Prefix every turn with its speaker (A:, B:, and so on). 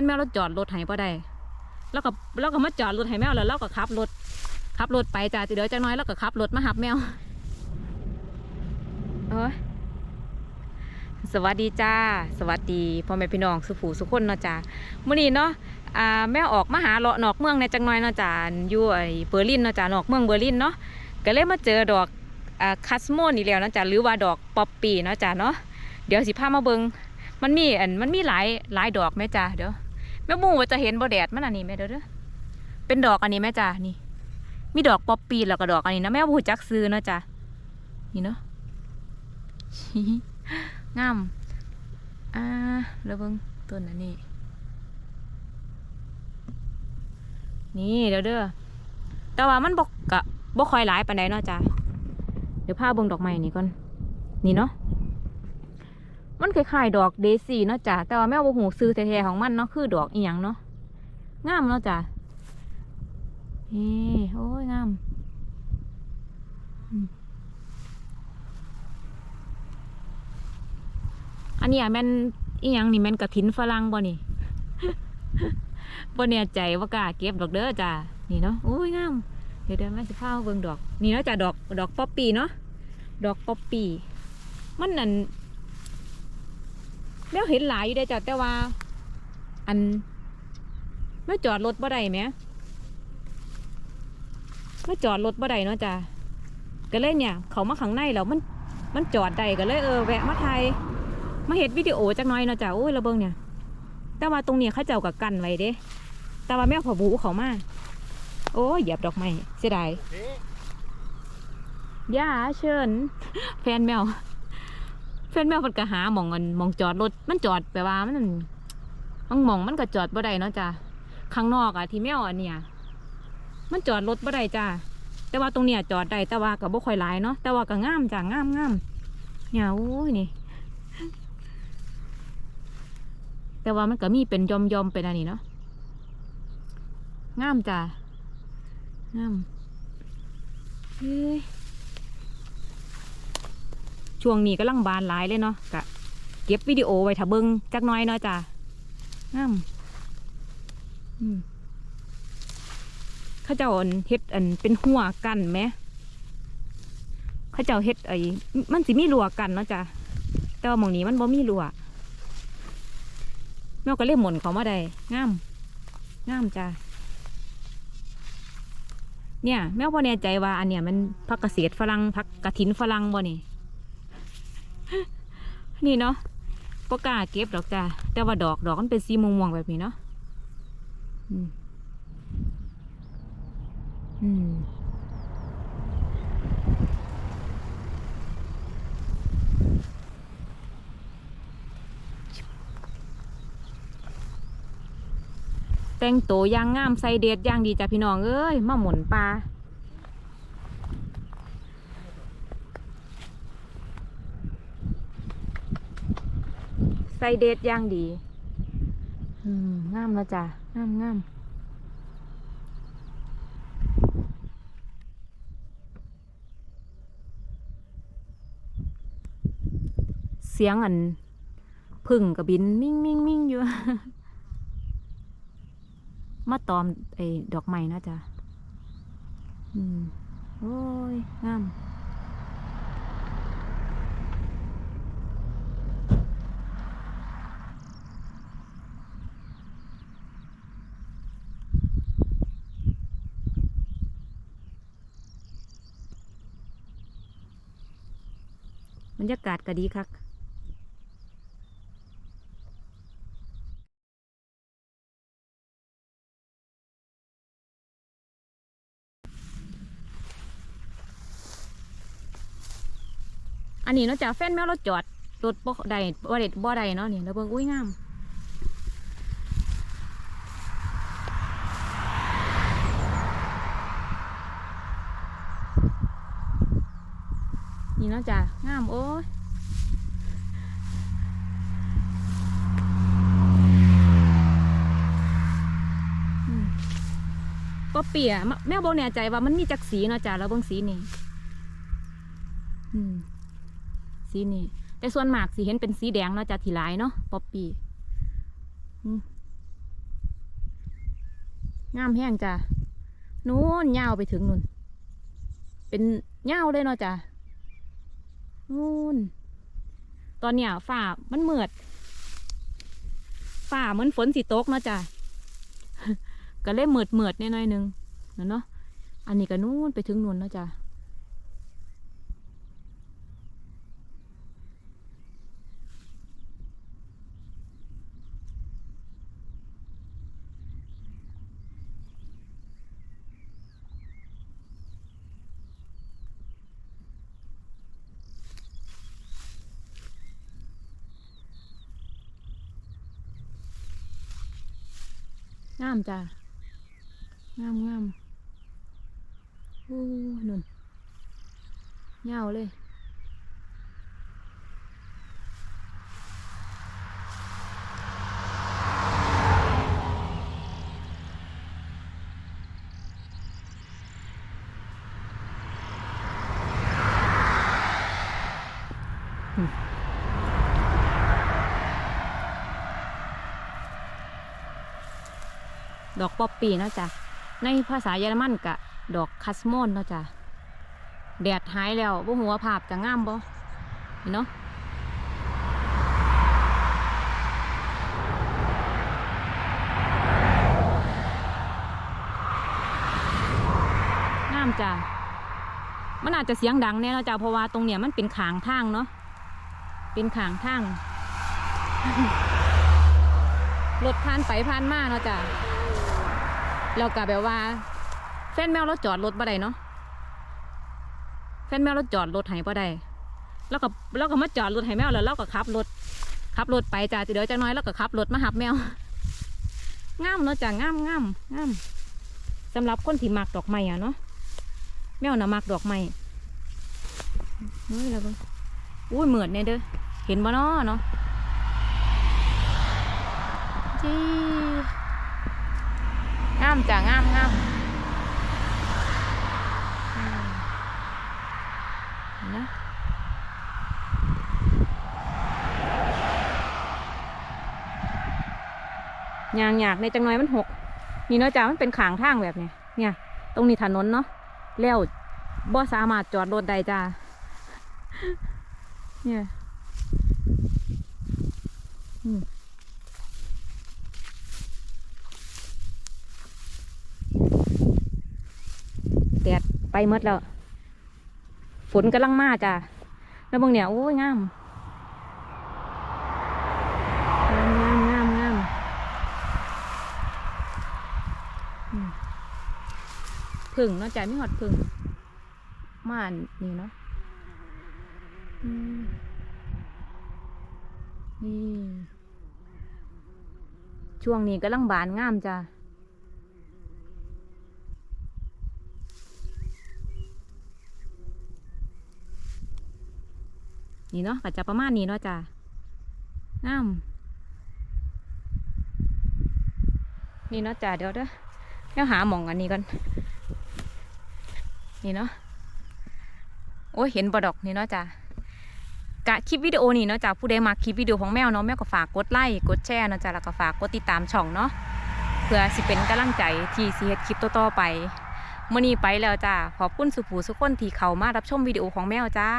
A: นแมวเราจอดรถให้บ่ได้แล้วก็แล้วก็มาจอดรถให้แมวแล้วเราก็ขับรถขับรถไปจ้าเดี๋ยวจักหน้อยแล้วก็ขับรถมาหับแมวโอ้ยสวัสดีจ้า สวัสดีพ่อแม่พี่น้องสุผูสุคนเนาะจ้ามื้อนี้เนาะอ่าแม่ออกมาหาเลาะนอกเมืองในจังน่อยเนาะจ้าอยู่ไอ้เบอร์ลินเนาะจ้านอกเมืองเบอร์ลินเนาะก็เลยมาเจอดอกอ่าคัสโมนอีกแล้วเนาะจ้าหรือว่าดอกป๊อปปี้เนาะจ้าเนาะเดี๋ยวสิพามาเบิงมันมีอันมันมีหลายหลายดอกแม่จ้าเดี๋ยว แม่หมูว่าจะเห็นบ่แดดมันอันนี้แม่เด้อเด้อเป็นดอกอันนี้แม่จ้านี่ มีดอกป๊อปปี้แล้วก็ดอกอันนี้นะแม่บู้จักซื้อเนาะจ้านี่เนาะงามอ่าแล้วเบิ่งต้นอันนี้ นี่เดี๋ยวเด้อแต่ว่ามันบ่กะบ่ค่อยหลายปานใดเนาะจ้าเดี๋ยวพาเบิ่งดอกไม้นี่ก่อนนี่เนาะ มันคล้ายๆดอกเดซี่เนาะจ้ะแต่ว่าแม่บ่หูซื้อแท้ๆของมันเนาะคือดอกอีหยังเนาะงามเนาะจ้ะเฮ้โอ้ยงามอันนี้อะแม่นอีหยังนี่แม่นกระถินฝรั่งบ่นี่บ่แน่ใจว่ากล้าเก็บดอกเด้อจ้ะนี่เนาะโอ้ยงามเดี๋ยวเดี๋ยวแม่สิพาไปเบิ่งดอก นี่เนาะจ้ะดอกดอกป๊อปปี้เนาะดอกป๊อปปี้มันนั่น แมวเห็นหลายอยู่ได้อจ้ะแต่ว่า อันไม่จอดรถบ่ได้ไหมไม่จอดรถบ่ได้เนาะจ้ะก็เลยเนี่ย เขามาข้างในแล้วมัน มันจอดได้ก็เลยเออแวะมาถ่ายมาเห็ดวิดีโอจักหน่อยเนาะจ้ะโอ้ยระเบิงเนี่ย แต่ว่าตรงเนี้ยเขาเจ้ากับกันไว้เด้ แต่ว่าแมวผอบูเขามาโอ้ยเหยียบดอกไม้เสียดายย่าเชิญ แฟนแมว แฟนแมวมันก็หาหมองเงินมองจอดรถมันจอดแปลว่ามันมันหมองมันก็จอดบ่ได้เนาะจ้ะข้างนอกอะที่แมวอันเนี้ยมันจอดรถบ่ได้จ้ะแต่ว่าตรงเนี้ยจอดได้แต่ว่าก็บ่ค่อยหลายเนาะแต่ว่าก็งามจ้ะงามงามเนี่ยโอ้ยนี่ แต่ว่ามันก็มีเป็นยอมยอมเป็นอันนี้เนาะงามจ้ะงามเฮ้ย ช่วงนี้กำลังบานหลายเลยเนาะกะเก็บวิดีโอไว้ถ้าเบิ้งจักน้อยเนาะจ้ะงามอืมเขาเจ้าอันเฮ็ดอันเป็นหัวกันไหมเขาเจ้าเฮ็ดไอ้มันสิมีรัวกันเนาะจ้ะแต่ว่ามองนี้มันบ่มีรัวแมวก็เลยหมุนเขามาได้งามงามจ้ะเนี่ย แมวบ่แน่ใจว่าอันเนี้ยมันพักเกษตรฝรั่งพักกระถินฝรั่งบ่นี่ นี่เนาะก็กาเก็บดอกจ้าแต่ว่าดอกดอกมันเป็นสีม่วงๆแบบนี้เนาะอืมแต่งตัวอยางงามใส่เดดอยางดีจ้ะพี่น้องเอ้ยมาหมุนปลา ใส่เดทย่างดีงามแล้วจ้ะงามงามเสียงอันพึ่งกับบินมิ่งมิ่งมิ่งอยู่ มาตอมไอ้ดอกไม้นะจ๊ะ อืม โอ้ยงาม บรรยากาศก็ดีคักอันนี้เนาะจากแฟนแมวเราจอดรถบ่ได้บ่ได้บ่ได้เนาะนี่แล้วเบิ่งอุ้ยงาม นี่เนาะจ้ะงามโอ้ยก็เปียะแม่บอกแน่ใจว่ามันมีจักสีเนาะจ้ะแล้วเบิ่งสีนี่สีนี่แต่ส่วนมากสีเห็นเป็นสีแดงเนาะจ้ะที่หลายเนาะป๊อปปี้งามแห้งจ้ะนู้นยาวไปถึงนู่นเป็นยาวเลยเนาะจ้ะ นู่น ตอนเนี้ยฝ่ามันเมืดฝ่าเหมือนฝนสีตกเนาะจ้ะก็เลยมืดเมืดน่น้อยๆหนึงนะเนาะอันนี้ก็นู่นไปถึงนู่นเนาะจ้ะ งามจ้ะงามงามโอ้นุ่นยาเลย ดอกป๊อปปี้เนาะจ้ะในภาษาเยอรมันกะ ดอกคัสโมนเนาะจ้ะแดดหายแล้วบ่หัวภาพจะงามบ่เนเนาะงามจ้ะมันอาจจะเสียงดังแน่เนาะจ้ะเพราะว่าตรงเนี้ยมันเป็นขางทางเนาะเป็นขางทางรถผ่านไปผ่านมาเนาะจ้ะ แล้วก็แบบว่า แฟนแมวเราจอดรถบ่ได้เนาะแฟนแมวเราจอดรถให้บ่ได้แล้วก็แล้วก็มาจอดรถให้แมวแล้วเราก็ขับรถขับรถไปจ้ะเดี๋ยวจะน้อยแล้วก็ขับรถมาหับแมวงามเนาะจ้ะงามงามงามสำหรับคนที่มักดอกไม้อะเนาะแมวน่ะมักดอกไม้เฮ้ยแล้วเบิ่งอุ้ยเหมือนเนี่ยเด้อเห็นบ่เนาะเนาะจีามจ้ะงามงามอืมเห็นะยางอยากในจังหน่อยมันหกนี่เนาะจ้ะมันเป็นขางทางแบบนี้เนี่ย ตรงนี้ถนนเนาะแล้วบ่สามารถจอดรถได้จ้าเนี่ย อืมแดด ไปหมดแล้ว ฝนกำลังมาจ้าแล้วบางเนี่ยโอ้ยงามงามงามงามงามอืมผึ่งเนาะจ้าไม่หอดผึ่งม่านนี่เนาะนี่ช่วงนี้กำลังบานงามจ้ะ นี่เนาะก็จะประมาณนี้เนาะจ้ะงามนี่เนาะจ้ะเดี๋ยวเด้อเดี๋ยวหาหมองอันนี้กันนี่เนาะโอ้ยเห็นบดอกนี่เนาะจ้ะกะคลิปวิดีโอนี่เนาะจ้ะผู้ใดมาคลิปวิดีโอของแมวเนาะแมวก็ฝากกดไลค์กดแชร์เนาะจ้ะแล้วก็ฝากกดติดตามช่องเนาะเพื่อสิเป็นกำลังใจที่สิเฮ็ดคลิปต่อๆไปมื้อนี้ไปแล้วจ้ะขอบคุณสุภูสุคนที่เข้ามารับชมวิดีโอของแมวจ้า